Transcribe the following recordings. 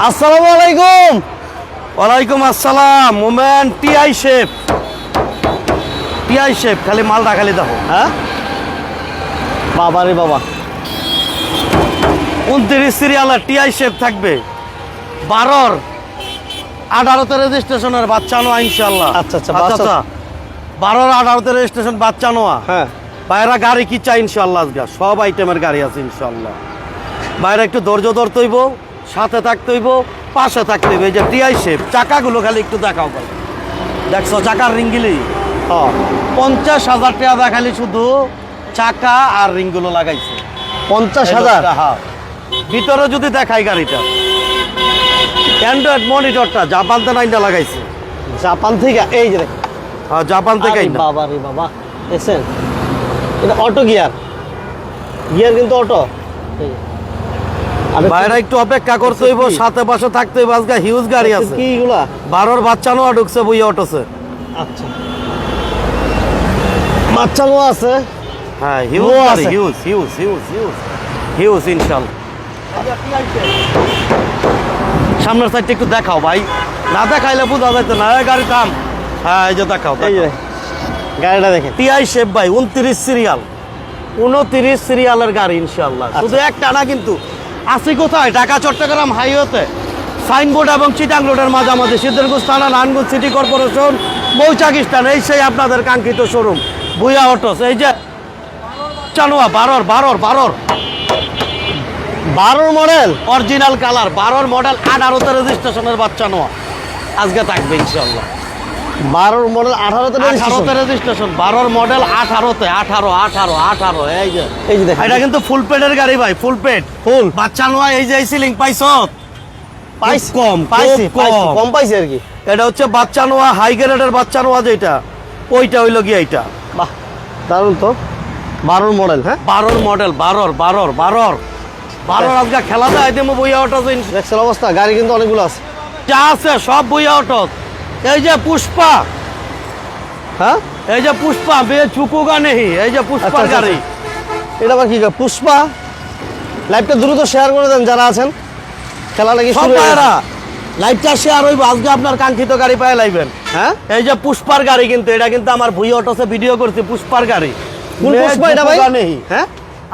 আসসালামু আলাইকুম। ওয়ালাইকুম আসসালাম। Momen TI shape TI shape খালি মালটা খালি দেখো হ্যাঁ? বাবা রে বাবা। উনত্রিশ সিরিয়ালের টিআই শেপ থাকবে। বারোর আঠারোতে রেজিস্ট্রেশনের বাচ্চা নোয়া ইনশাল্লাহ আচ্ছা, আচ্ছা, বাচ্চা- বারোর আঠারোতে রেজিস্ট্রেশন বাচ্চা নোয়া হ্যাঁ। বাইরা গাড়ি কি চাই ইনশাল্লাহ আজকে? সব আইটেমের গাড়ি আছে ইনশাল্লাহ বাইরে একটু ধৈর্য ধরতে হইব সাথে থাকতে হইব পাশে থাকতে হইব। এই যে টিআই শেপ চাকাগুলো খালি একটু দেখাও ভাই দেখছ চাকার রিঙ্গিলি হ্যাঁ। পঞ্চাশ হাজার টাকা দেখালি শুধু চাকা আর রিংগুলো লাগাইছে। পঞ্চাশ হাজার? হ্যাঁ। ভিতরে যদি দেখাই গাড়িটা। অ্যান্ড্রয়েড মনিটরটা জাপান থেকে নাইনটা লাগাইছে। জাপান থেকে? এই যে। হ্যাঁ জাপান থেকে বাবা রে বাবা দেখছেন? এটা অটো গিয়ার। গিয়ার কিন্তু অটো। বাইরে একটু অপেক্ষা করতে হইব সাথে পাশে থাকতে হইব আজকে হিউজ গাড়ি আছে। কি এগুলা? বারোর বাচ্চা নোয়া ঢুকছে বই অটোছে। আচ্ছা। বাচ্চা নো আছে? হ্যাঁ হিউজ আছে। Huge huge huge huge huge ইনশাল্লাহ। সামনের সাইডটা একটু দেখাও ভাই। না দেখাইলে বোঝা যাইতো না এই গাড়ি থাম হ্যাঁ এই যে দেখাও গাড়িটা দেখেন। টিআই শেপ ভাই উনত্রিশ সিরিয়াল উনত্রিশ সিরিয়ালের গাড়ি ইনশাল্লাহ। আচ্ছা। শুধু একটা না কিন্তু আসি কোথায়? ঢাকা, চট্টগ্রাম হাইওয়েতে। সাইনবোর্ড এবং চিটাং রোডের মাঝামাঝি সিদ্ধারগঞ্জ থানা, নারায়ণগঞ্জ সিটি কর্পোরেশন মৌচাকিস্তান এই সেই আপনাদের কাঙ্ক্ষিত শোরুম বুয়া অটোস। এই যে চানোয়া, বারোর বারোর বারোর। বারোর মডেল, অরিজিনাল কালার, বারোর মডেল, আঠারোতে রেজিস্ট্রেশনের বাচ্চা নোয়া আজকে থাকবে ইনশাল্লাহ বারোর মডেল আঠারোতে আঠারোতে রেজিস্ট্রেশন বারোর মডেল আঠারোতে। আঠারো আঠারো আঠারো এই যে। এই যে এটা কিন্তু ফুল পেটের গাড়ি ভাই ফুল পেট ফুল বাচ্চা নোয়া এই যে সিলিং পাইছ? পাইছি কম পাইছি কম। কম পাইছি আর কি। এটা হচ্ছে বাচ্চা নোয়া হাই গ্রেডের বাচ্চা নোয়া যেটা। ওইটা হইল গিয়ে এইটা। বাহ দারুণ তো। বারোর মডেল হ্যাঁ? বারোর মডেল বারোর বারোর বারোর। বারোর আজকে খেলা যায় দেবো বইয়া অটো দেখছেন অবস্থা গাড়ি কিন্তু অনেকগুলো আছে। যা আছে সব বইয়া অটো। এই যে পুষ্পা। হ্যাঁ? এই যে পুষ্পা বে চুকুগা নেই এই যে পুষ্পার আচ্ছা, গাড়ি। এটা আবার কি পুষ্পা? লাইভটা দ্রুত শেয়ার করে দেন যারা আছেন। খেলা নাকি সব শুরু ভাইয়েরা লাইভটা শেয়ার হইব আজকে আপনার কাঙ্ক্ষিত গাড়ি পায় লাইবেন। হ্যাঁ? এই যে পুষ্পার গাড়ি কিন্তু এটা কিন্তু আমার ভুই অটোসে ভিডিও করছি পুষ্পার গাড়ি। পুষ্পা এটা ভাই? নেই। হ্যাঁ?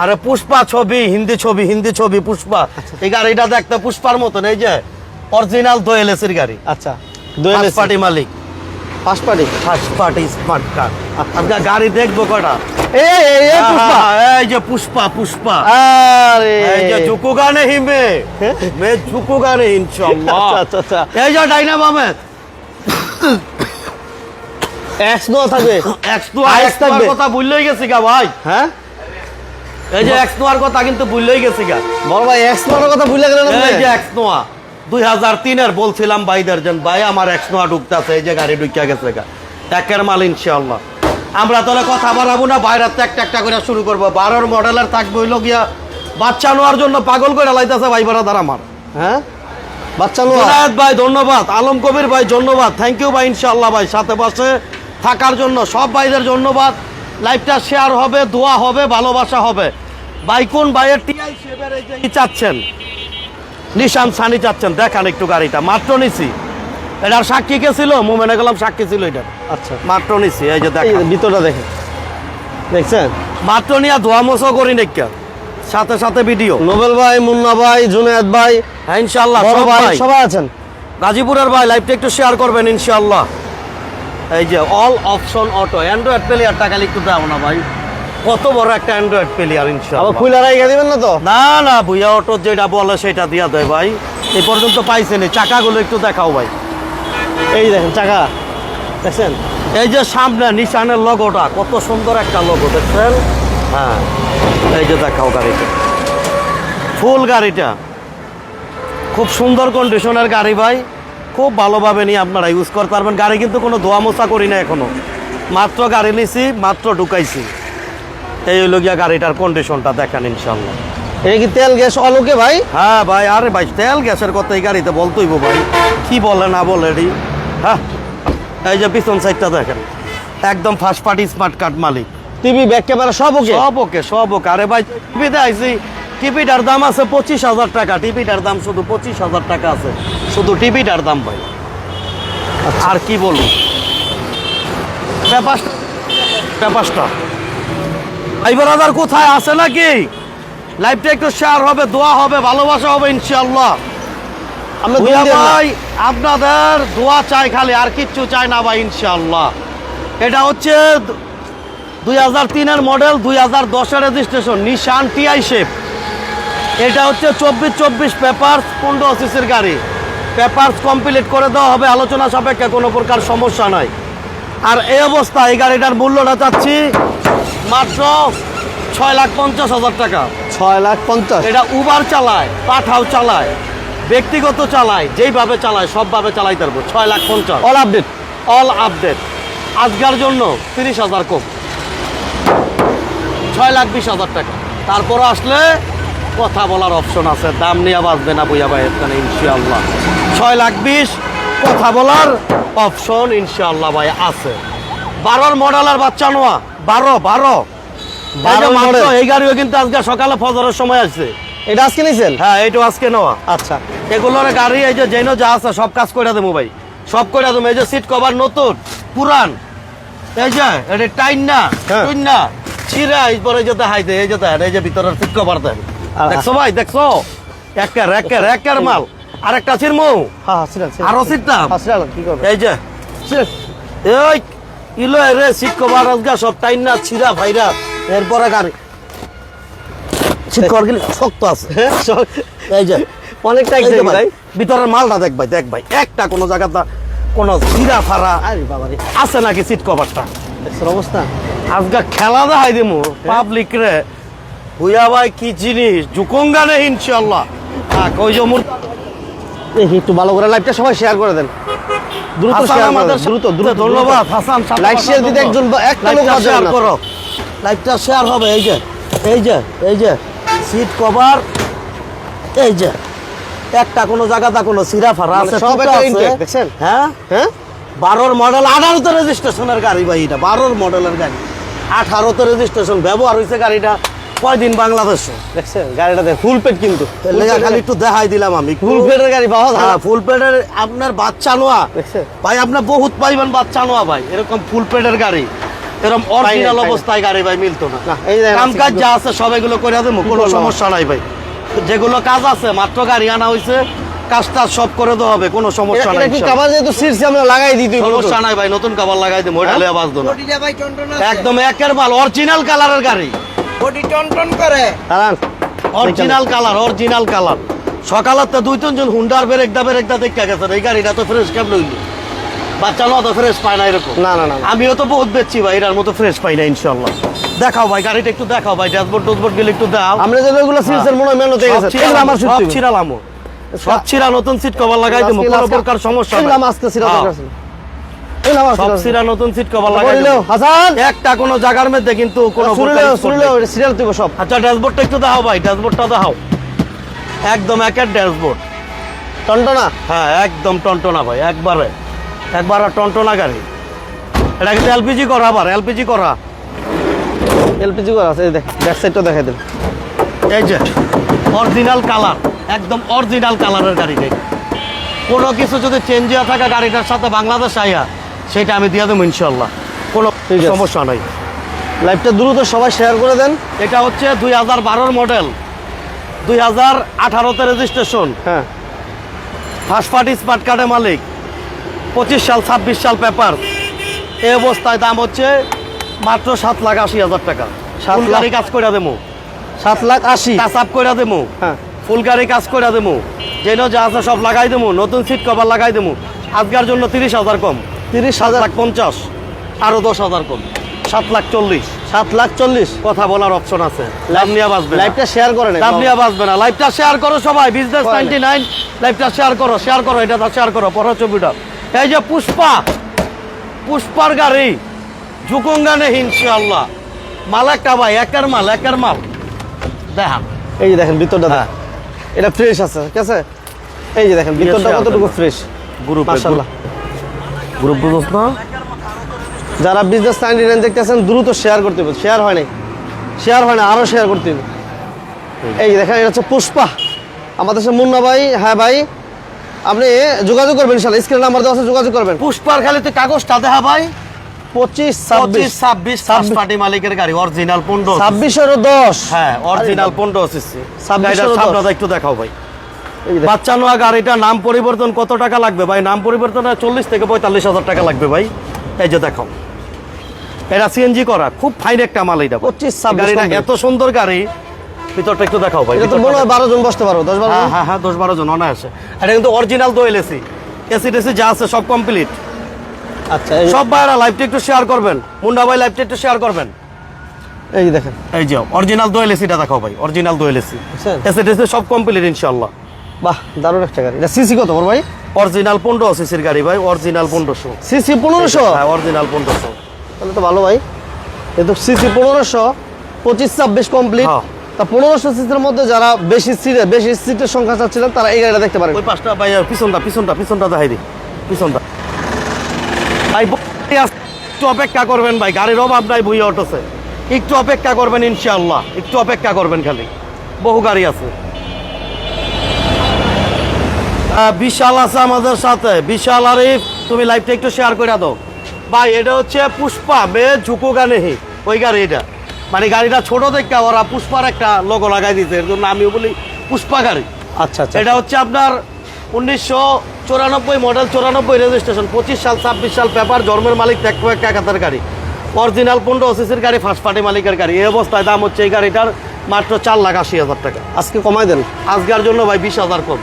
আরে পুষ্পা ছবি হিন্দি ছবি হিন্দি ছবি পুষ্পা। এই গাড়িটা দেখতে পুষ্পার মতন এই যে অরিজিনাল দোয়েলেসির গাড়ি। আচ্ছা। ফার্স্ট পার্টি মালিক। First party first party smart car গাড়ি দেখব কটা? এই পুষ্পা। যে পুষ্পা পুষ্পা। আরে। এই যে ঝুকুগা নেই মে মে ঝুকুগা নেই ইনশাআল্লাহ। আচ্ছা আচ্ছা আচ্ছা। এই যে ডাইনাম এক্স নো থাকবে। এক্স থাকবে। কথা ভুললেই গেছি গা ভাই। হ্যাঁ? এই যে এক্স নোয়ার কথা কিন্তু ভুললেই গেছি গা। বড় ভাই এক্স নোর কথা ভুলে গেলেন? এই যে এক্স নোয়া দুই হাজার তিনের বলছিলাম ভাইদের যেন ভাই আমার নোয়া ঢুকতেছে এই যে গাড়ি ঢুকিয়া গেছে গা। একের মাল ইনশাআল্লাহ। আমরা তাহলে কথা বাড়াবো না বাইরে একটা একটা করে শুরু করব। বারোর মডেলের থাকবে হইল গিয়া বাচ্চা নেওয়ার জন্য পাগল করে লাইতেছে ভাই বারাদার আমার হ্যাঁ? বাচ্চা নোয়া ভাই ধন্যবাদ। আলম কবির ভাই ধন্যবাদ। থ্যাংক ইউ ভাই ইনশাআল্লাহ ভাই সাথে পাশে থাকার জন্য সব ভাইদের ধন্যবাদ। লাইভটা শেয়ার হবে দোয়া হবে ভালোবাসা হবে। ভাই কোন ভাইয়ের টিআই শেপের এই যে চাচ্ছেন? নিশান সানি চাচ্ছেন দেখান একটু গাড়িটা। মাত্র নিছি। এটার সাক্ষী কে ছিল? মোমেনে গেলাম সাক্ষী ছিল এটা আচ্ছা। মাত্র নিছি এই যে দেখান। ভিতরটা দেখেন। দেখছেন? মাত্র নিয়ে ধোয়া মোছো করি নাকি সাথে সাথে ভিডিও। নোবেল ভাই মুন্না ভাই জুনায়েদ ভাই হ্যাঁ ইনশাল্লাহ বড় সব ভাই ভাই। সবাই আছেন? গাজীপুরের ভাই লাইভটা একটু শেয়ার করবেন ইনশাআল্লাহ। এই যে অল অপশন অটো অ্যান্ড্রয়েড প্লেয়ারটা খালি একটু দাও না ভাই। কত বড় একটা অ্যান্ড্রয়েড প্লেয়ার আবার ইনশাআল্লাহ। খুলে রাইখা দিবেন না তো? না না ভুইয়া অটো যেটা বলে সেটা দিয়া দেয় ভাই। এই পর্যন্ত পাইছেনি চাকাগুলো একটু দেখাও ভাই। এই দেখেন চাকা। দেখছেন? এই যে সামনে নিশানের লোগোটা কত সুন্দর একটা লোগো দেখছেন? হ্যাঁ এই যে দেখাও গাড়িটা। ফুল গাড়িটা। খুব সুন্দর কন্ডিশনের গাড়ি ভাই। খুব ভালোভাবে নিয়ে আপনারা ইউজ করতে পারবেন। গাড়ি কিন্তু কোনো ধোয়া মোছা করি না এখনও। মাত্র গাড়ি নিছি মাত্র ঢুকাইছি। এই হইল গিয়া গাড়িটার কন্ডিশনটা দেখেন ইনশাল্লাহ এটা কি তেল গ্যাস অলোকে ভাই? হ্যাঁ ভাই আরে ভাই তেল গ্যাসের কথা এই গাড়িতে বলতেইব ভাই। কি বলে না বলে রেডি হ্যাঁ এই যে পিছন সাইডটা দেখেন। একদম ফার্স্ট পার্টি স্মার্ট কার্ড মালিক। টিভি ব্যাক ক্যামেরা সব ওকে? সব ওকে সব ওকে। আরে ভাই টিভিতে আইসি টিভিটার দাম আছে পঁচিশ হাজার টাকা। টিভিটার দাম শুধু পঁচিশ হাজার টাকা আছে। শুধু টিভিটার দাম ভাই। আর কি বলব? ব্যাপার ব্যাপারটা ভাই ব্রাদার কোথায়? আছে নাকি? লাইভটা একটু শেয়ার হবে দোয়া হবে ভালোবাসা হবে ইনশাআল্লাহ। না। ভাই আপনাদের দোয়া চাই খালি আর কিচ্ছু চাই না ভাই ইনশাআল্লাহ। এটা হচ্ছে দুই হাজার তিনের মডেল দুই হাজার দশের রেজিস্ট্রেশন নিশান টিআই শেপ এটা হচ্ছে চব্বিশ চব্বিশ পেপারস পনেরো সিসির গাড়ি। পেপারস কমপ্লিট করে দেওয়া হবে আলোচনা সাপেক্ষে কোনো প্রকার সমস্যা নাই। আর এই অবস্থা এই গাড়িটার মূল্যটা চাচ্ছি মাত্র ছয় লাখ পঞ্চাশ হাজার টাকা। ছয় লাখ পঞ্চাশ। এটা উবার চালায় পাঠাও চালায় ব্যক্তিগত চালায় যেইভাবে চালায় সবভাবে চালাই পারব ছয় লাখ পঞ্চাশ। অল আপডেট অল আপডেট আজকার জন্য তিরিশ হাজার কম। ছয় লাখ বিশ হাজার টাকা। তারপরও আসলে কথা বলার অপশন আছে। দাম নিয়ে বাঁচবে না বুঝা ভাই এখানে ইনশাআল্লাহ। ছয় লাখ বিশ কথা বলার অপশন ইনশাআল্লাহ ভাই আছে। বারোর মডেলের বাচ্চা নোয়া। বারো বারো। বারো এই গাড়িও কিন্তু আজকে সকালে ফজরের সময় আসছে। এটা আজকে নিয়েছেন হ্যাঁ এইটা আজকে নেওয়া আচ্ছা। এগুলোর গাড়ি এই যে যেন যা আছে সব কাজ করে দেবো ভাই। সব করে দেবো এই যে সিট কভার নতুন পুরান। এই যে এটা টাইন না হ্যাঁ। টুইন না। ছিঁড়া এরপরে যে দেখাইতে এই যে দেখেন এই যে ভিতরের সিট কভার দেন। দেখছ ভাই দেখছ? একের একের একের মাল। আর একটা ছিড়মু। হ্যাঁ হ্যাঁ সিরাল আরও সিটটা হ্যাঁ কি করবে এই যে এই ইলো রে কভার আজগা সব টাইন না ভাইরা এরপরে গাড়ি। শক্ত আছে। এই যে অনেক ভাই, ভিতরের মালটা দেখ ভাই দেখ ভাই একটা কোনো জায়গাটা কোনো ফারা আরে বাবা রে আছে নাকি সিট কভারটা অবস্থা। আজকে খেলা দেখাই দিমু পাবলিক রে। হুইয়া ভাই কি জিনিস? জুকঙ্গা ইনশাল্লাহ হ্যাঁ কই যে মুর দেখি একটু ভালো করে লাইভটা সবাই শেয়ার করে দেন। দ্রুত শেয়ার আমাদের দ্রুত দ্রুত। ধন্যবাদ। হাসান লাইক শেয়ার দিতে একজন একটা লোক শেয়ার করো। লাইভটা শেয়ার হবে এই যে এই যে এই যে সিট কভার এই যে একটা কোনো জায়গাটা কোনো সিরা ফারা মানে আছে সব। দেখছেন? হ্যাঁ? হ্যাঁ? বারোর মডেল আঠারোতে রেজিস্ট্রেশনের গাড়ি ভাই এটা বারোর মডেলের গাড়ি। আঠারোতে রেজিস্ট্রেশন ব্যবহার হয়েছে গাড়িটা কয়দিন বাংলাদেশে। দেখছেন? গাড়িটা দেখ ফুল পেট কিন্তু খালি একটু দেখাই দিলাম আমি। ফুল পেটের গাড়ি পাওয়া যায় হ্যাঁ ফুল পেটের আপনার বাচ্চা নোয়া। দেখছেন? ভাই আপনার বহুত পাইবেন বাচ্চা নোয়া ভাই। এরকম ফুল পেটের গাড়ি। এরকম অরিজিনাল অবস্থায় গাড়ি ভাই মিলতো না। না, এই দেখেন কাম আছে কাজ কিন্তু- যা আছে সব এগুলো করে দেবো কোনো সমস্যা নাই ভাই। যেগুলো কাজ আছে মাত্র গাড়ি আনা হয়েছে কাজ টাজ সব করে দেওয়া হবে কোনো সমস্যা নাই কি যেহেতু সিরসি আমরা লাগাই দিই সমস্যা নাই ভাই নতুন কাবার লাগাই দেবো ওইটা হ্যাঁ? লিয়ে না। একদম একের মাল অরিজিনাল কালারের গাড়ি। বডি টনটন করে। দাঁড়ান। অরিজিনাল কালার অরিজিনাল কালার সকালে তো দুই তিনজন হুন্ডার বেরেক দা বেরেক দা দেখতে গেছে এই গাড়িটা তো ফ্রেশ কেমন হইল? বাচ্চা না তো ফ্রেশ পায় না এরকম। না না না। আমিও তো বহুত বেচছি ভাই এটার মতো ফ্রেশ পাই না ইনশাল্লাহ দেখাও ভাই গাড়িটা একটু দেখাও ভাই ড্যাশবোর্ড টুসবোর্ড গেলে একটু দাও। আমরা যে সিরসের মনে গেছে আমার সব ছিড়ালামো। সব ছিড়া নতুন সিট কভার লাগাই দেবো কোনো প্রকার সমস্যা আজকে হ্যাঁ, দরকার ছিল এগুলো আমার সব সিরা নতুন সিট কভার লাগাই বলিলেও হাসান। একটা কোনো জায়গার মধ্যে কিন্তু কোনো সিরিয়াল তুই সব। আচ্ছা ড্যাশবোর্ডটা একটু ভাই ড্যাশবোর্ডটা একদম একের ড্যাশবোর্ড টনটনা? হ্যাঁ একদম টনটনা ভাই একবারে। একবারে টনটনা গাড়ি। এটা কিন্তু এলপিজি করা আবার এলপিজি করা। এলপিজি করা আছে দেখ ব্যাক সাইডটা দেখাই দেন। এই যে অরিজিনাল কালার একদম অরিজিনাল কালারের গাড়ি গাড়ি কোনো কিছু যদি চেঞ্জ হয়ে থাকে গাড়িটার সাথে বাংলাদেশ আইয়া সেটা আমি দিয়ে দেবো ইনশাল্লাহ কোনো সমস্যা নাই। লাইভটা দ্রুত সবাই শেয়ার করে দেন। এটা হচ্ছে দুই হাজার বারোর মডেল দুই হাজার আঠারোতে রেজিস্ট্রেশন হ্যাঁ। ফার্স্ট পার্টি স্মার্ট কার্ডের মালিক। পঁচিশ সাল ছাব্বিশ সাল পেপার এই অবস্থায় দাম হচ্ছে মাত্র সাত লাখ আশি হাজার টাকা। সাত লাখ? গাড়ি কাজ করে দেবো। সাত লাখ আশি। কাজ আপ করে দেবো। হ্যাঁ। ফুল গাড়ি কাজ করে দেবো। যেন যা আছে সব লাগাই দেবো। নতুন সিট কভার লাগাই দেবো। আজকের জন্য তিরিশ হাজার কম। তিরিশ হাজার পঞ্চাশ আরও দশ হাজার কম। সাত লাখ চল্লিশ। সাত লাখ চল্লিশ কথা বলার অপশন আছে। লাভ নিয়ে বাঁচবে লাইভটা শেয়ার করে লাভ নিয়ে বাঁচবে না। লাইভটা শেয়ার করো সবাই বিজনেস নাইনটি নাইন লাইভটা শেয়ার করো শেয়ার করো এটা শেয়ার করো পরের ছবিটা। এই যে পুষ্পা পুষ্পার গাড়ি ঝুকুঙ্গানে ইনশাআল্লাহ মাল একটা ভাই একের মাল একের মাল। দেখান এই যে দেখেন ভিতরটা হ্যাঁ। এটা ফ্রেশ আছে ঠিক আছে? এই যে দেখেন ভিতরটা কতটুকু ফ্রেশ গ্রুপ মাশাআল্লাহ। গ্রুপ বুঝোস না যারা বিজনেস নাইনটি নাইন দেখতেছেন দ্রুত শেয়ার করতে হবে। শেয়ার হয় নাই। শেয়ার হয় না আরও শেয়ার করতে হবে। এই দেখেন এটা হচ্ছে পুষ্পা। আমাদের মুন্না ভাই হ্যাঁ ভাই আপনি যোগাযোগ করবেন ইনশাল্লাহ স্ক্রিন নাম্বার দেওয়া আছে যোগাযোগ করবেন। পুষ্পার খালিতে কাগজটা দেখা ভাই। পঁচিশ ছাব্বিশ। ছাব্বিশ পার্টি মালিকের গাড়ি অরিজিনাল পনেরো। ছাব্বিশেরও দশ। হ্যাঁ অরিজিনাল পনেরো সিসি। সামনাটা একটু দেখাও ভাই। বাচ্চা নোয়া গাড়িটা নাম পরিবর্তন কত টাকা লাগবে ভাই? নাম পরিবর্তন চল্লিশ থেকে পঁয়তাল্লিশ হাজার টাকা লাগবে ভাই। এই যে দেখাও এটা সিএনজি করা। খুব ফাইন একটা মাল এটা পঁচিশ গাড়িটা এত সুন্দর গাড়ি। ভিতরটা একটু দেখাও ভাই এটা তো মনে হয় বারো জন বসতে পারো দশ বারো হ্যাঁ হ্যাঁ হ্যাঁ দশ বারো জন অনায়াসে। এটা কিন্তু অরিজিনাল দোয়েল এসি এসি টেসি যা আছে সব কমপ্লিট আচ্ছা সব ভাইরা লাইভটা একটু শেয়ার করবেন। মুন্ডা ভাই লাইভটা একটু শেয়ার করবেন। এই দেখেন। এই যে অরিজিনাল দোয়েল এসিটা দেখাও ভাই অরিজিনাল দোয়েল এসি? এসি টেসি সব কমপ্লিট ইনশাল্লাহ বাহ দারুণ একটা গাড়ি। সিসি কত বড় ভাই? অরিজিনাল পনেরো সিসির গাড়ি ভাই অরিজিনাল পনেরোশো। সিসি পনেরোশো? হ্যাঁ অরিজিনাল পনেরোশো। তাহলে তো ভালো ভাই। কিন্তু সিসি পনেরোশো পঁচিশ ছাব্বিশ কমপ্লিট হ্যাঁ। তা পনেরোশো সিসির মধ্যে যারা বেশি সিটে বেশি সিটের সংখ্যা চাচ্ছিলেন তারা এই গাড়িটা দেখতে পারেন। ওই পাঁচটা ভাই পিছনটা পিছনটা পিছনটা দেখাই দি পিছনটা। ভাই একটু অপেক্ষা করবেন ভাই গাড়ির অভাব নাই ভুইয়া অটোসে একটু অপেক্ষা করবেন ইনশাআল্লাহ একটু অপেক্ষা করবেন খালি। বহু গাড়ি আছে। বিশাল আছে আমাদের সাথে। বিশাল আরিফ তুমি লাইভটা একটু শেয়ার করে দাও। ভাই এটা হচ্ছে পুষ্পা বে ঝুকু গানেহি ওই গাড়ি এটা মানে গাড়িটা ছোট দেখে ওরা পুষ্পার একটা লোগো লাগাই দিতে এর জন্য আমিও বলি পুষ্পা গাড়ি। আচ্ছা আচ্ছা এটা হচ্ছে আপনার উনিশশো চুরানব্বই মডেল চুরানব্বই রেজিস্ট্রেশন পঁচিশ সাল ছাব্বিশ সাল পেপার জন্মের মালিক দেখব একটা একাত্তর গাড়ি। অরিজিনাল পনেরো সিসির গাড়ি ফার্স্ট পার্টি মালিকের গাড়ি। এই অবস্থায় দাম হচ্ছে এই গাড়িটার মাত্র চার লাখ আশি হাজার টাকা। আজকে কমাই দেন। আজকের জন্য ভাই বিশ হাজার কম।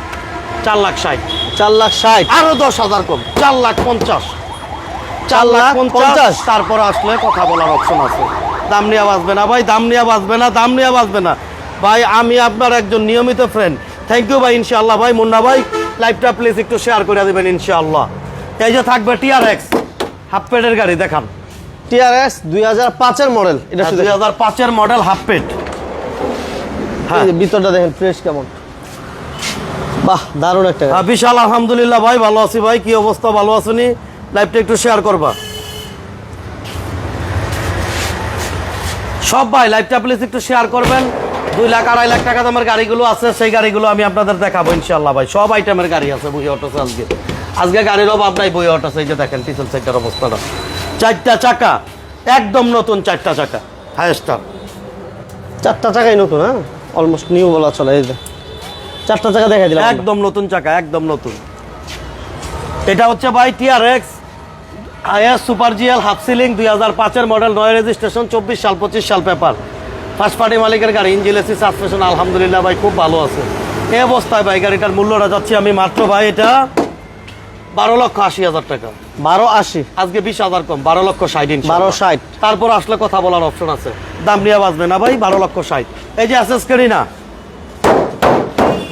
চার লাখ ষাট। চার লাখ ষাট। আরও দশ হাজার কম। চার লাখ পঞ্চাশ। চার লাখ পঞ্চাশ। তারপর আসলে কথা বলার অপশন আছে। দাম নিয়ে বাঁচবে না ভাই দাম নিয়ে বাঁচবে না দাম নিয়ে বাঁচবে না। ভাই আমি আপনার একজন নিয়মিত ফ্রেন্ড থ্যাংক ইউ ভাই ইনশাআল্লাহ। ভাই মুন্না ভাই লাইভটা প্লিজ একটু শেয়ার করে দেবেন ইনশাআল্লাহ। এই যে থাকবে টিআর এক্স হাফ পেডের গাড়ি দেখান। টিআর এক্স দুই হাজার পাঁচের মডেল এটা দুই হাজার পাঁচের মডেল হাফ পেড হ্যাঁ। ভিতরটা দেখেন ফ্রেশ কেমন। বাহ দারুণ একটা। হ্যাঁ, বিশাল আলহামদুলিল্লাহ ভাই ভালো আছি ভাই কি অবস্থা ভালো আছেনি? লাইভটা একটু শেয়ার করবা। সব ভাই লাইভটা প্লিজ একটু শেয়ার করবেন। দুই লাখ আড়াই লাখ টাকা দামের গাড়িগুলো আছে সেই গাড়িগুলো আমি আপনাদের দেখাবো ইনশাল্লাহ ভাই। সব আইটেমের গাড়ি আছে বই অটোস আজকে। আজকে গাড়ির অভাব নাই বই অটোস এই যে দেখেন পিছন সাইডের অবস্থাটা। চারটা চাকা একদম নতুন চারটা চাকা। হাই স্টার চারটা চাকাই নতুন হ্যাঁ? অলমোস্ট নিউ বলা চলে এই যে। চারটা চাকা দেখাই দিলাম একদম নতুন চাকা একদম নতুন। এটা হচ্ছে ভাই TRX IS super GL half ceiling দুই হাজার পাঁচের মডেল নয় রেজিস্ট্রেশন চব্বিশ সাল পঁচিশ সাল পেপার। ফার্স্ট পার্টি মালিকের গাড়ি ইঞ্জিন এসি সাসপেশন আলহামদুলিল্লাহ ভাই খুব ভালো আছে। এই অবস্থায় ভাই গাড়িটার মূল্যটা যাচ্ছি আমি মাত্র ভাই এটা বারো লক্ষ আশি হাজার টাকা। বারো আশি। আজকে বিশ হাজার কম বারো লক্ষ ষাট বারো ষাট। তারপর আসলে কথা বলার অপশন আছে। দাম নিয়ে বাঁচবে না ভাই বারো লক্ষ ষাট। এই যে অ্যাসেস করি না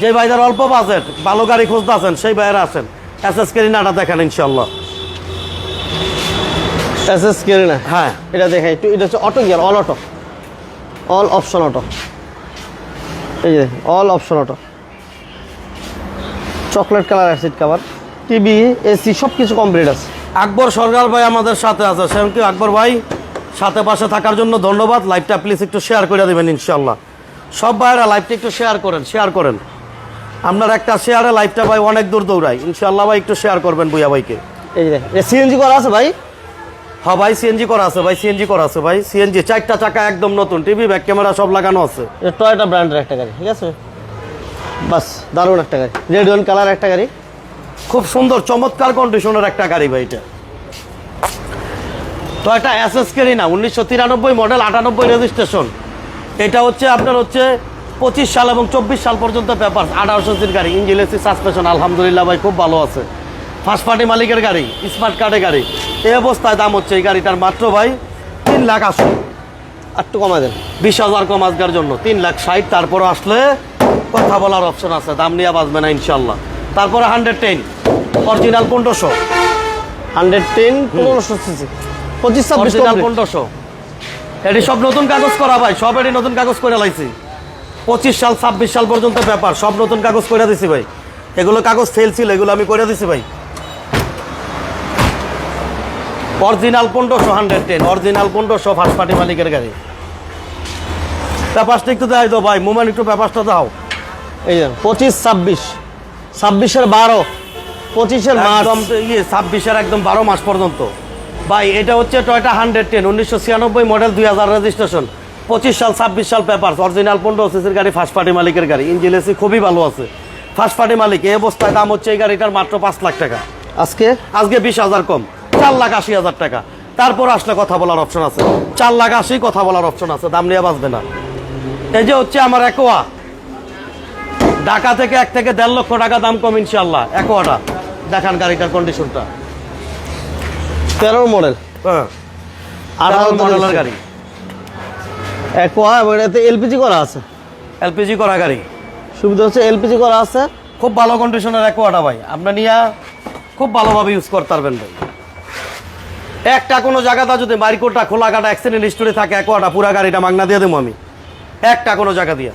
যে ভাইদের অল্প বাজেট ভালো গাড়ি খুঁজতে আছেন সেই ভাইয়েরা আছেন। এস এস নাটা দেখেন ইনশাল্লাহ এস এস কেরি না হ্যাঁ। এটা দেখাই একটু এটা হচ্ছে auto gear all auto all option auto এই যে all option auto chocolate colour acid cover TV AC সব কিছু কমপ্লিট আছে। আকবর সরকার ভাই আমাদের সাথে আছে। সেরকম কি আকবর ভাই। সাথে পাশে থাকার জন্য ধন্যবাদ। লাইভটা প্লিজ একটু শেয়ার করে দেবেন ইনশাল্লাহ সব ভাইয়েরা লাইভটা একটু শেয়ার করেন শেয়ার করেন। আপনার একটা শেয়ারে লাইফটা ভাই অনেক দূর দৌড়ায়। ইনশাল্লাহ ভাই একটু শেয়ার করবেন বুয়া ভাইকে। এই যে সিএনজি করা আছে ভাই? হ্যাঁ ভাই সিএনজি করা আছে ভাই সিএনজি করা আছে ভাই। সিএনজি চারটা চাকা একদম নতুন। টিভি ব্যাক ক্যামেরা সব লাগানো আছে। এটা টয়োটা ব্র্যান্ডের একটা গাড়ি ঠিক আছে? বাস দারুণ একটা গাড়ি। রেড ওয়ান কালার একটা গাড়ি। খুব সুন্দর চমৎকার কন্ডিশনের একটা গাড়ি ভাই এটা। তো একটা অ্যাসেস কেরি না উনিশশো তিরানব্বই মডেল আটানব্বই রেজিস্ট্রেশন এটা হচ্ছে আপনার হচ্ছে পঁচিশ সাল এবং চব্বিশ সাল পর্যন্ত পেপার আঠারোশো সির গাড়ি ইঞ্জিন এসি সাসপেশন আলহামদুলিল্লাহ ভাই খুব ভালো আছে। ফার্স্ট পার্টি মালিকের গাড়ি স্মার্ট কার্ডের গাড়ি। এই অবস্থায় দাম হচ্ছে এই গাড়িটার মাত্র ভাই তিন লাখ আর একটু কমা দেন। বিশ হাজার কম আজকের জন্য। তিন লাখ ষাট তারপরে আসলে কথা বলার অপশন আছে। দাম নিয়ে বাঁচবে না ইনশাল্লাহ তারপরে হান্ড্রেড টেন অরিজিনাল পনেরোশো। হান্ড্রেড টেন পনেরোশো সিসি। পঁচিশ ছাব্বিশ। পনেরোশো। এটি সব নতুন কাগজ করা ভাই সব এটি নতুন কাগজ করে লাইছি। পঁচিশ সাল, ছাব্বিশ সাল পর্যন্ত পেপার সব নতুন কাগজ করে দিছি ভাই। এগুলো কাগজ ফেল ছিল, এগুলো আমি করে দিছি ভাই। অরিজিনাল পনেরোশো হান্ড্রেড টেন অরিজিনাল পনেরোশো ফার্স্ট পার্টি মালিকের গাড়ি। পেপারসটা একটু দেখাই দাও ভাই মোমেন্ট একটু পেপারসটা দাও। এই পঁচিশ, ছাব্বিশ। ছাব্বিশের বারো, পঁচিশের একদম ইয়ে ছাব্বিশের একদম বারো মাস পর্যন্ত। ভাই, এটা হচ্ছে টয়টা হান্ড্রেড টেন উনিশশো ছিয়ানব্বই মডেল দুই হাজার রেজিস্ট্রেশন পঁচিশ সাল ছাব্বিশ সাল পেপার অরিজিনাল পনেরো সিসির গাড়ি ফার্স্ট পার্টি মালিকের গাড়ি। ইঞ্জিন এসি খুবই ভালো আছে। ফার্স্ট পার্টি মালিক এই অবস্থায় দাম হচ্ছে এই গাড়িটার মাত্র পাঁচ লাখ টাকা। আজকে? আজকে বিশ হাজার কম। চার লাখ আশি হাজার টাকা। তারপর আসলে কথা বলার অপশন আছে। চার লাখ আশি কথা বলার অপশন আছে দাম নিয়ে বাঁচবে না। এই যে হচ্ছে আমার একোয়া ঢাকা থেকে এক থেকে দেড় লক্ষ টাকা দাম কম ইনশাল্লাহ একোয়াটা দেখান গাড়িটার কন্ডিশনটা তেরো মডেল হ্যাঁ। আঠারো মডেলের গাড়ি। একোয়া এবং এটাতে এলপিজি করা আছে। এলপিজি করা গাড়ি। সুবিধা হচ্ছে এলপিজি করা আছে। খুব ভালো কন্ডিশনের একোয়াটা ভাই। আপনার নিয়ে খুব ভালোভাবে ইউজ করতে পারবেন ভাই। একটা কোনো জায়গাটা যদি মারিকোটা খোলা কাটা অ্যাক্সিডেন্ট হিস্টোরি থাকে একোয়াটা পুরা গাড়িটা মাগনা দিয়ে দেবো আমি। একটা কোনো জায়গা দিয়ে।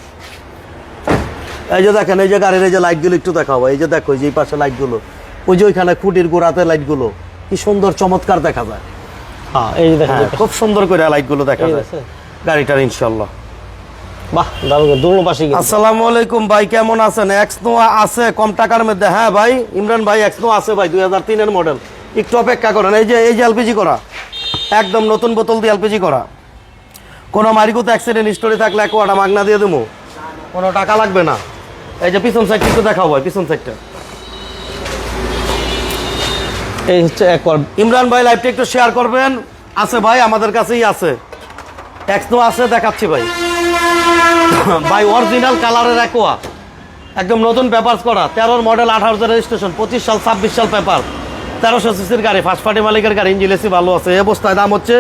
এই যে দেখেন এই যে গাড়ির এই যে লাইটগুলো একটু দেখাবো এই যে দেখো যে পাশে লাইটগুলো ওই যে ওইখানে খুঁটির গোড়াতে লাইটগুলো কি সুন্দর চমৎকার দেখা যায়। হ্যাঁ এই দেখেন হ্যাঁ, খুব সুন্দর করে লাইটগুলো দেখা যায়। গাড়িটার ইনশাল্লাহ বাহ দারুণ দুর্নো পাশে আসসালামু আলাইকুম ভাই কেমন আছেন? এক্স নোয়া আছে কম টাকার মধ্যে। হ্যাঁ ভাই ইমরান ভাই এক্স নোয়া আছে ভাই দুই হাজার তিনের মডেল একটু অপেক্ষা করেন এই যে এই যে এলপিজি করা। একদম নতুন বোতল দিয়ে এলপিজি করা। কোনো মারিকুতে অ্যাক্সিডেন্ট হিস্টোরি থাকলে এক ওয়াটা মাগনা দিয়ে দেবো কোনো টাকা লাগবে না। এই যে পিছন সাইড একটু দেখাও ভাই পিছন সাইডটা এই হচ্ছে ইমরান ভাই লাইভটা একটু শেয়ার করবেন। আছে ভাই আমাদের কাছেই আছে। এক্স নো আছে দেখাচ্ছি ভাই। ভাই অরিজিনাল কালারের একোয়া একদম নতুন পেপারস করা। তেরোর মডেল আঠারো রেজিস্ট্রেশন পঁচিশ সাল ছাব্বিশ সাল পেপার তেরোশো সিসির গাড়ি ফার্স্ট পার্টি মালিকের গাড়ি ইঞ্জিন এসি ভালো আছে। এই অবস্থায় দাম হচ্ছে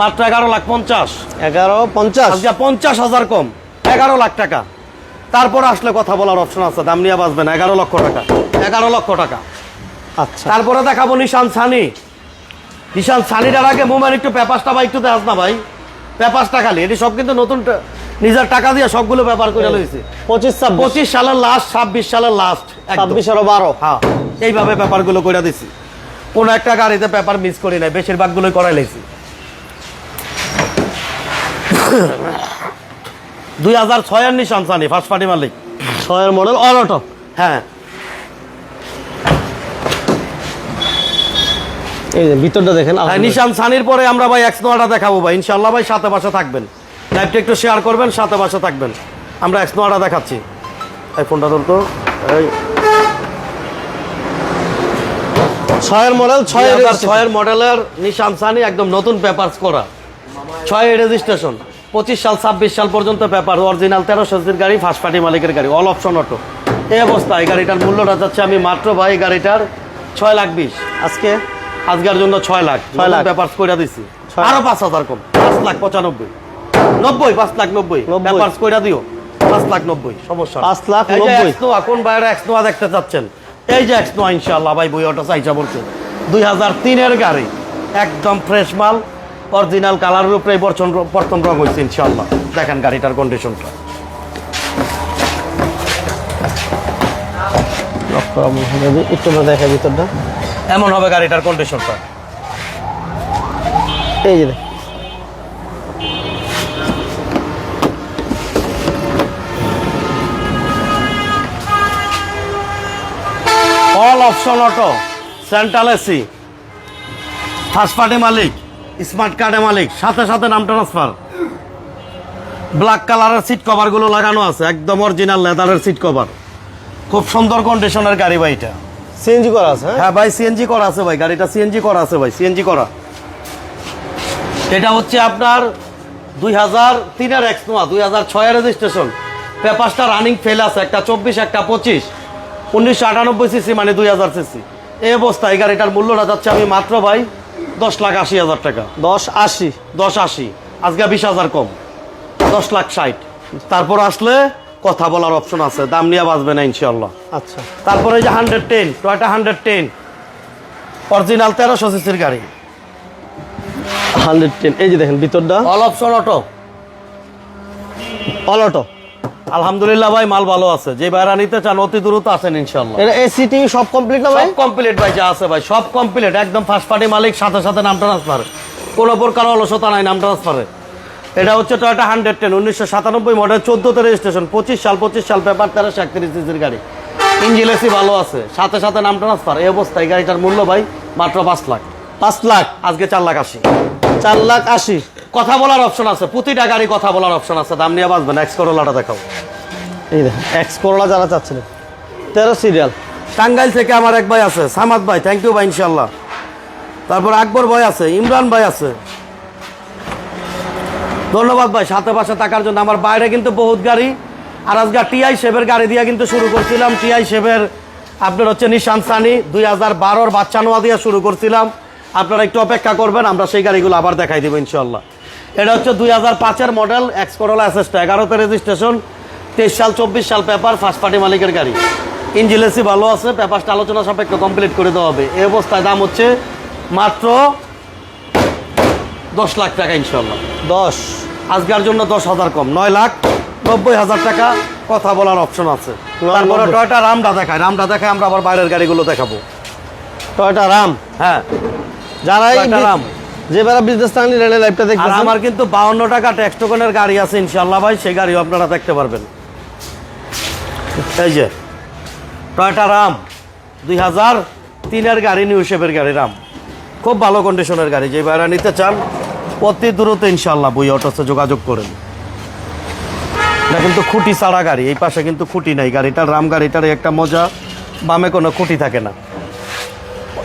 মাত্র এগারো লাখ পঞ্চাশ। এগারো পঞ্চাশ। পঞ্চাশ হাজার কম। এগারো লাখ টাকা। তারপর আসলে কথা বলার অপশন আছে। দাম নিয়ে বাঁচবেন এগারো লক্ষ টাকা। এগারো লক্ষ টাকা। আচ্ছা। তারপরে দেখাবো নিশান সানি। নিশান সানিটার আগে মোমেন্ট একটু পেপারটা ভাই একটু দেখাস না ভাই। পেপারসটা খালি। এটি সব কিন্তু নতুন নিজের টাকা দিয়ে সবগুলো ব্যাপার করে লইছে। পঁচিশ পঁচিশ সালের লাস্ট ছাব্বিশ সালের লাস্ট ছাব্বিশ আরও বারো। হ্যাঁ। এইভাবে পেপারগুলো করে দিছি। কোনো একটা গাড়িতে পেপার মিস করি নাই বেশিরভাগগুলোই করাই লাইছি। দুই হাজার ছয়ের নিশান সানি ফার্স্ট পার্টি মালিক। ছয়ের মডেল অল অটো হ্যাঁ। এই ভিতরটা দেখেন হ্যাঁ নিশান সানির পরে আমরা ভাই এক্স নোয়াটা দেখাবো ভাই। ইনশাল্লাহ ভাই সাথে পাশে থাকবেন। লাইভটা একটু শেয়ার করবেন সাথে পাশে থাকবেন। আমরা এক্স নোয়াটা দেখাচ্ছি। এই ফোনটা ধরতো। এই। ছয়ের মডেল ছয় ছয়ের মডেলের নিশান সানি একদম নতুন পেপারস করা। ছয় রেজিস্ট্রেশন পঁচিশ সাল ছাব্বিশ সাল পর্যন্ত পেপার অরিজিনাল তেরো সজির গাড়ি ফার্স্ট পার্টি মালিকের গাড়ি অল অপশন অটো এই অবস্থা এই গাড়িটার মূল্যটা যাচ্ছে আমি মাত্র ভাই গাড়িটার ছয় লাখ বিশ। আজকে? আজকের জন্য ছয় লাখ। ছয় লাখ। পেপার করে দিছি। আরও পাঁচ হাজার কম। পাঁচ লাখ পঁচানব্বই। নব্বই পাঁচ লাখ নব্বই। পেপার করে দিও। পাঁচ লাখ নব্বই। সমস্যা পাঁচ লাখ নব্বই। কোন বাইরে এক্সনোয়া দেখতে চাচ্ছেন? এই যে এক্সনোয়া ইনশাল্লাহ ভাই বই অটো চাইছা বলছে। দুই হাজার তিনের গাড়ি। একদম ফ্রেশ মাল। অরিজিনাল কালারের উপরে বর্ষণ প্রথম রং হয়েছে ইনশাল্লাহ দেখেন গাড়িটার কন্ডিশনটা একটু দেখাই ভিতরটা। এমন হবে গাড়িটার কন্ডিশনটা এই যে all option auto central AC first party মালিক স্মার্ট কার্ডে মালিক সাথে সাথে নাম ট্রান্সফার ব্ল্যাক কালারের সিট কভারগুলো লাগানো আছে একদম অরিজিনাল লেদারের সিট কভার খুব সুন্দর কন্ডিশনের গাড়ি ভাই এটা। সিএনজি করা আছে হ্যাঁ? হ্যাঁ ভাই সিএনজি করা আছে ভাই গাড়িটা সিএনজি করা আছে ভাই সিএনজি করা। এটা হচ্ছে আপনার দুই হাজার তিনের এক্স নোয়া দুই হাজার ছয়ের রেজিস্ট্রেশন পেপারসটা রানিং ফেল আছে একটা চব্বিশ একটা পঁচিশ। উনিশশো আটানব্বই সিসি মানে দুই হাজার সিসি এই অবস্থায় এই গাড়িটার মূল্যটা যাচ্ছে আমি মাত্র ভাই দশ লাখ আশি হাজার টাকা। দশ আশি। দশ আশি আজকে বিশ হাজার কম দশ লাখ ষাট। তারপর আসলে কথা বলার অপশন আছে। দাম নিয়ে বাঁচবে না ইনশাল্লাহ আচ্ছা। তারপরে এই যে hundred ten Toyota hundred ten original তেরোশো সিসির গাড়ি। হান্ড্রেড টেন এই যে দেখেন ভিতরটা। All option auto all auto আলহামদুলিল্লাহ ভাই মাল ভালো আছে। যে বাইরা নিতে চান অতি দ্রুত আছেন ইনশাল্লাহ এটা এসি টিভি সব কমপ্লিট না ভাই? সব কমপ্লিট ভাই যা আছে ভাই সব কমপ্লিট একদম ফার্স্ট পার্টি মালিক সাথে সাথে নাম ট্রান্সফার কোনো প্রকার অলসতা নাই নাম ট্রান্সফারে এটা হচ্ছে টয়টা হান্ড্রেড টেন উনিশশো সাতানব্বই মডেল চোদ্দোতে রেজিস্ট্রেশন পঁচিশ সাল পঁচিশ সাল পেপার, তেরোশো একত্রিশ সিসির গাড়ি। ইঞ্জিন এসি ভালো আছে, সাথে সাথে নাম ট্রান্সফার এই অবস্থায় গাড়িটার মূল্য ভাই মাত্র পাঁচ লাখ। পাঁচ লাখ, আজকে চার লাখ আশি। চার লাখ আশি, কথা বলার অপশন আছে, প্রতিটা গাড়ি কথা বলার অপশন আছে, দাম নিয়ে বাঁচবেন এক্স করোলাটা দেখাও। এই দেখেন এক্স করোলা যারা চাচ্ছিলেন তেরো সিরিয়াল টাঙ্গাইল থেকে আমার এক ভাই আছে, সামাদ ভাই থ্যাংক ইউ ভাই ইনশাল্লাহ তারপর আকবর ভাই আছে, ইমরান ভাই আছে ধন্যবাদ ভাই, সাথে পাশে থাকার জন্য। আমার বাইরে কিন্তু বহুত গাড়ি, আর আজকে টিআই শেভের গাড়ি দিয়ে কিন্তু শুরু করছিলাম। টিআই শেভের আপনার হচ্ছে নিশান সানি দুই হাজার বারোর বাচ্চা নোয়া দিয়ে শুরু করছিলাম। আপনারা একটু অপেক্ষা করবেন, আমরা সেই গাড়িগুলো আবার দেখাই দেবো ইনশাল্লাহ এটা হচ্ছে দুই হাজার পাঁচের মডেল এক্স করোলা এসএসটা এগারোতে রেজিস্ট্রেশন তেইশ সাল, চব্বিশ সাল পেপার ফার্স্ট পার্টি মালিকের গাড়ি। ইঞ্জিলেসি ভালো আছে পেপারটা আলোচনা সাপেক্ষ কমপ্লিট করে দেওয়া হবে। এই অবস্থায় দাম হচ্ছে মাত্র দশ লাখ টাকা ইনশাল্লাহ দশ। আজকের জন্য দশ হাজার কম নয় লাখ নব্বই হাজার টাকা কথা বলার অপশন আছে। তারপরে টয়টা রামটা দেখায় রামটা দেখায় আমরা আবার বাইরের গাড়িগুলো দেখাবো। Toyota Raum? হ্যাঁ। যারা রাম। যে বেড়া বিজনেস টাঙ্গলি রেলে লাইভটা দেখবেন আমার কিন্তু বাউন্ন টাকা ট্যাক্স টোকনের গাড়ি আছে ইনশাল্লাহ ভাই সেই গাড়িও আপনারা দেখতে পারবেন। এই যে টয়টা রাম দুই হাজার তিনের গাড়ি নিউ শেপের গাড়ি রাম। খুব ভালো কন্ডিশনের গাড়ি যে ভাইরা নিতে চান অতি দূরত্ব ইনশাল্লাহ বই অটোসে যোগাযোগ করেন এটা কিন্তু খুঁটি ছাড়া গাড়ি এই পাশে কিন্তু খুঁটি নাই। গাড়িটার রাম গাড়িটার একটা মজা বামে কোনো খুঁটি থাকে না।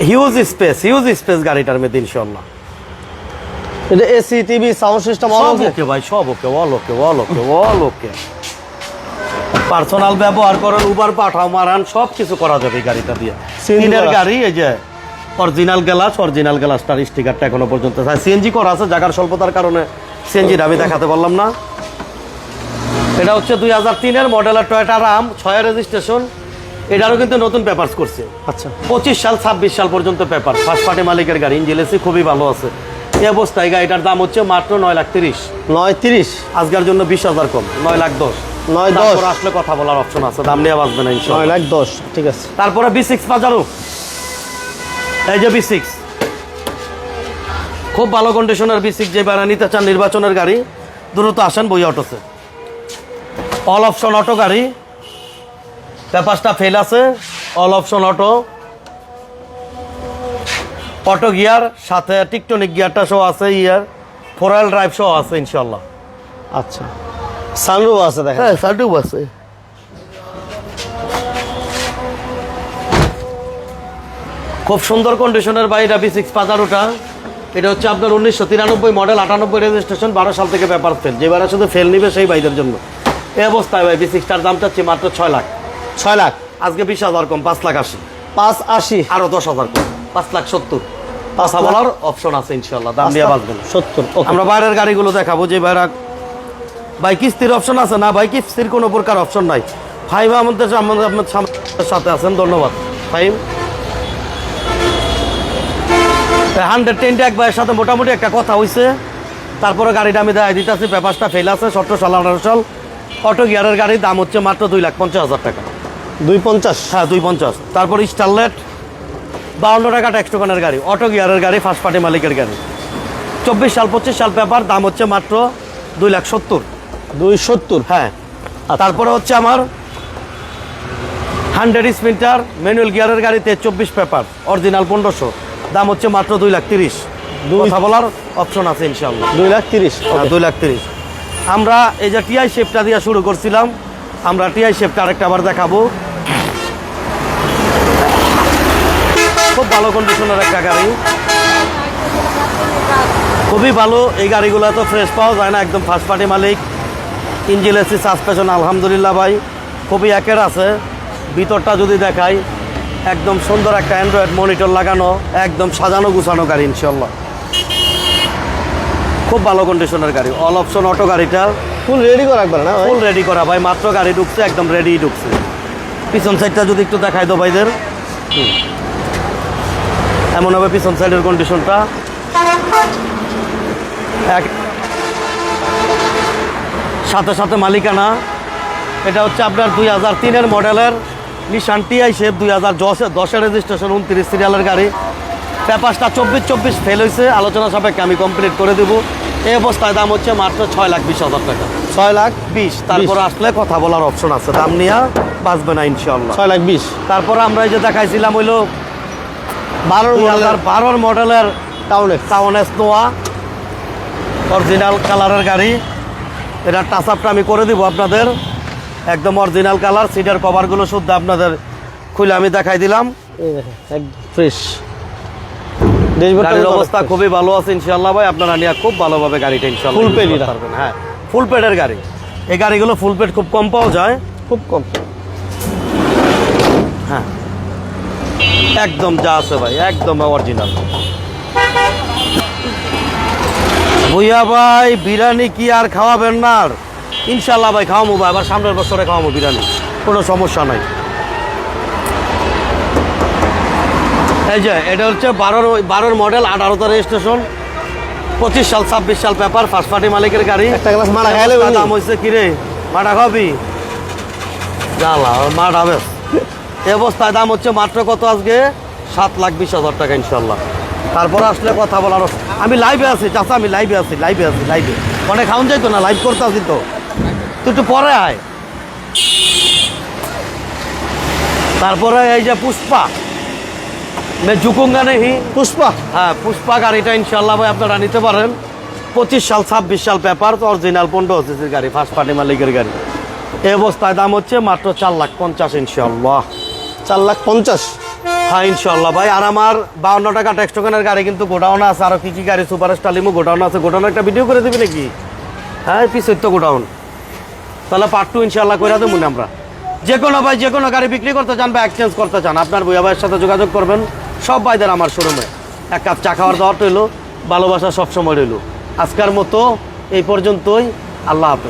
হিউজ স্পেস হিউজ স্পেস গাড়িটার মধ্যে ইনশাল্লাহ এটা এসি টিভি সাউন্ড সিস্টেম সব ওকে ভাই সব okay all okay all okay all okay personal ব্যবহার করেন উবার পাঠাও মারান সব কিছু করা যাবে এই গাড়িটা দিয়ে। করা। গাড়ি এই যে অরিজিনাল গ্লাস অরিজিনাল গ্লাসটার স্টিকারটা এখনও পর্যন্ত সিএনজি করা আছে জায়গার স্বল্পতার কারণে সিএনজির আমি দেখাতে পারলাম না। এটা হচ্ছে দুই হাজার তিনের মডেলের টয়টা রাম ছয় রেজিস্ট্রেশন এটারও কিন্তু নতুন পেপার্স করছে। আচ্ছা। পঁচিশ সাল ছাব্বিশ সাল পর্যন্ত পেপার ফার্স্ট পার্টি মালিকের গাড়ি ইঞ্জিলেসি খুবই ভালো আছে। এই অবস্থায় গাড়িটার দাম হচ্ছে মাত্র নয় লাখ তিরিশ। নয় তিরিশ? আজকের জন্য বিশ হাজার কম নয় লাখ দশ। নয় দশ? আসলে কথা বলার অপশন আছে দাম নিয়ে বাঁচবে না নয় লাখ দশ ঠিক আছে। তারপরে বি সিক্স পাজারো এই যে বি সিক্স খুব ভালো কন্ডিশনের বি সিক্স যে বেড়া নিতে চান নির্বাচনের গাড়ি দ্রুত আসেন বই অটোতে। অল অপশন অটো গাড়ি। পেপারসটা ফেল আছে। All option auto auto gear সাথে টিকটনিক গিয়ারটা সহ আছে ইয়ার ফোর হুইল ড্রাইভ সহ আছে ইনশাল্লাহ আচ্ছা। সানরুফ আছে দেখেন হ্যাঁ সার্টিফ আছে। খুব সুন্দর কন্ডিশনের বা এটা বি সিক্স পাজারোটা এটা হচ্ছে আপনার উনিশশো তিরানব্বই মডেল আটানব্বই রেজিস্ট্রেশন বারো সাল থেকে পেপার ফেল যে বারা শুধু ফেল নিবে সেই ভাইদের জন্য। এই অবস্থায় ভাই বি সিক্সটার দাম চাচ্ছি মাত্র ছয় লাখ। ছয় লাখ? আজকে বিশ হাজার কম পাঁচ লাখ আশি। পাঁচ আশি? আরও দশ হাজার কম পাঁচ লাখ সত্তর। পাঁচ বলার অপশন আছে ইনশাল্লাহ দাম দিয়ে বাঁচবেন সত্তর আমরা বাইরের গাড়িগুলো দেখাবো যে বাইরা ভাই কিস্তির অপশন আছে না? ভাই কিস্তির কোনো প্রকার অপশন নাই। ফাইভ আমাদের আমাদের আপনার সাথে আছেন ধন্যবাদ। ফাইভ হান্ড্রেড টেনটা এক ভাইয়ের সাথে মোটামুটি একটা কথা হয়েছে তারপরে গাড়িটা আমি দেখাই দিতেছি পেপারসটা ফেল আছে সতেরো সাল আঠারো সাল অটো গিয়ারের গাড়ির দাম হচ্ছে মাত্র দুই লাখ পঞ্চাশ হাজার টাকা। দুই পঞ্চাশ? হ্যাঁ দুই পঞ্চাশ। তারপর স্টারলেট বাউন্ন টাকা ট্যাক্স টোকানের গাড়ি অটো গিয়ারের গাড়ি ফার্স্ট পার্টি মালিকের গাড়ি। চব্বিশ সাল পঁচিশ সাল পেপার দাম হচ্ছে মাত্র দুই লাখ সত্তর। দুই সত্তর? হ্যাঁ। আর তারপরে হচ্ছে আমার হান্ড্রেড স্পিন্টার ম্যানুয়াল গিয়ারের গাড়িতে চব্বিশ পেপার অরিজিনাল পনেরোশো। দাম হচ্ছে মাত্র দুই লাখ তিরিশ। কথা বলার অপশন আছে ইনশাল্লাহ দুই লাখ তিরিশ হ্যাঁ, দুই লাখ তিরিশ। আমরা এই যে টিআই শেপটা দিয়ে শুরু করছিলাম আমরা টিআই শেপটা আরেকটা আবার দেখাবো। খুব ভালো কন্ডিশনের একটা গাড়ি। খুবই ভালো এই গাড়িগুলো তো ফ্রেশ পাওয়া যায় না একদম ফার্স্ট পার্টি মালিক। ইঞ্জিন এসি সাসপেশন আলহামদুলিল্লাহ ভাই। খুবই একের আছে। ভিতরটা যদি দেখাই একদম সুন্দর একটা অ্যান্ড্রয়েড মনিটর লাগানো একদম সাজানো গুছানো গাড়ি ইনশাল্লাহ খুব ভালো কন্ডিশনের গাড়ি অল অপশন অটো গাড়িটা। ফুল রেডি করা একবার না ফুল রেডি করা ভাই মাত্র গাড়ি ঢুকছে একদম রেডি ঢুকছে। পিছন সাইডটা যদি একটু দেখাই দাও ভাইদের। এমন হবে পিছন সাইডের কন্ডিশনটা এক সাথে সাথে মালিকানা। এটা হচ্ছে আপনার দুই হাজার তিনের মডেলের নিশান টিআই শেপ দুই হাজার দশ দশের রেজিস্ট্রেশন উনত্রিশ সিরিয়ালের গাড়ি। পেপারসটা চব্বিশ চব্বিশ ফেল হয়েছে আলোচনা সাপেক্ষে আমি কমপ্লিট করে দেবো। এই অবস্থায় দাম হচ্ছে মাত্র ছয় লাখ বিশ হাজার টাকা। ছয় লাখ বিশ। তারপর আসলে কথা বলার অপশন আছে। দাম নিয়ে বাঁচবে না ইনশাল্লাহ ছয় লাখ বিশ। তারপর আমরা এই যে দেখাইছিলাম হইল দুই হাজার বারোর মডেলের টাউনে টাউন এস নোয়া অরিজিনাল কালারের গাড়ি। এটা টাচ আপটা আমি করে দিব আপনাদের। একদম অরিজিনাল কালার সিটের কভারগুলো শুদ্ধ আপনাদের খুলে আমি দেখাই দিলাম। একদম ফ্রেশ গাড়ির অবস্থা খুবই ভালো আছে ইনশাল্লাহ ভাই আপনারা নিয়ে খুব ভালোভাবে গাড়িটা ইনশাল্লাহ paid করতে পারবেন। হ্যাঁ ফুল পেডের গাড়ি। এই গাড়িগুলো ফুল পেড খুব কম পাওয়া যায়। খুব কম। হ্যাঁ। একদম যা আছে ভাই একদম অরিজিনাল ভুইয়া ভাই বিরিয়ানি কি আর খাওয়াবেন না আর? ইনশাল্লাহ ভাই খাওয়াবো ভাই আবার সামনের বছরে খাওয়াবো বিরিয়ানি। কোনো সমস্যা নাই। এই যে এটা হচ্ছে বারোর বারোর মডেল আঠারোতে রেজিস্ট্রেশন পঁচিশ সাল ছাব্বিশ সাল পেপার ফার্স্ট পার্টি মালিকের গাড়ি। একটা গ্লাস মারা খাইলে দাম হয়েছে কিরে মাটা খাবি? জ্বালা মাঠ হবে এই অবস্থায় দাম হচ্ছে মাত্র কত আজকে? সাত লাখ বিশ হাজার টাকা ইনশাল্লাহ তারপর আসলে কথা বলার আমি লাইভে আছি চাচা আমি লাইভে আছি লাইভে আছি লাইভে অনেক খাওয়ান যাইতো না লাইভ করতে আছি তো। তুই একটু পরে আয়। তারপরে এই যে পুষ্পা। মে ঝুকুঙ্গা নেহি পুষ্পা? হ্যাঁ পুষ্পা গাড়িটা ইনশাল্লাহ ভাই আপনারা নিতে পারেন। পঁচিশ সাল ছাব্বিশ সাল পেপার তো অরিজিনাল পনেরো সিসির গাড়ি ফার্স্ট পার্টি মালিকের গাড়ি। এই অবস্থায় দাম হচ্ছে মাত্র চার লাখ পঞ্চাশ ইনশাল্লাহ চার লাখ পঞ্চাশ? হ্যাঁ ইনশাল্লাহ ভাই। আর আমার বাউন্ন টাকা ট্যাক্স টোকেনের গাড়ি কিন্তু গোডাউন আছে। আরও কি কি গাড়ি সুপার স্টার লিমো গোডাউন আছে। গোডাউন একটা ভিডিও করে দিবি নাকি? হ্যাঁ পিছের তো গোডাউন। তাহলে পার্ট টু ইনশাল্লাহ করে দেবো আমরা। যে কোনো ভাই, যে কোনো গাড়ি বিক্রি করতে চান বা এক্সচেঞ্জ করতে চান, আপনার বইয়া ভাইয়ের সাথে যোগাযোগ করবেন। সব ভাইদের আমার শোরুমে। এক কাপ চা খাওয়ার দাওয়ার রইল, ভালোবাসা সবসময় রইল। আজকের মতো এই পর্যন্তই। আল্লাহ হাফেজ।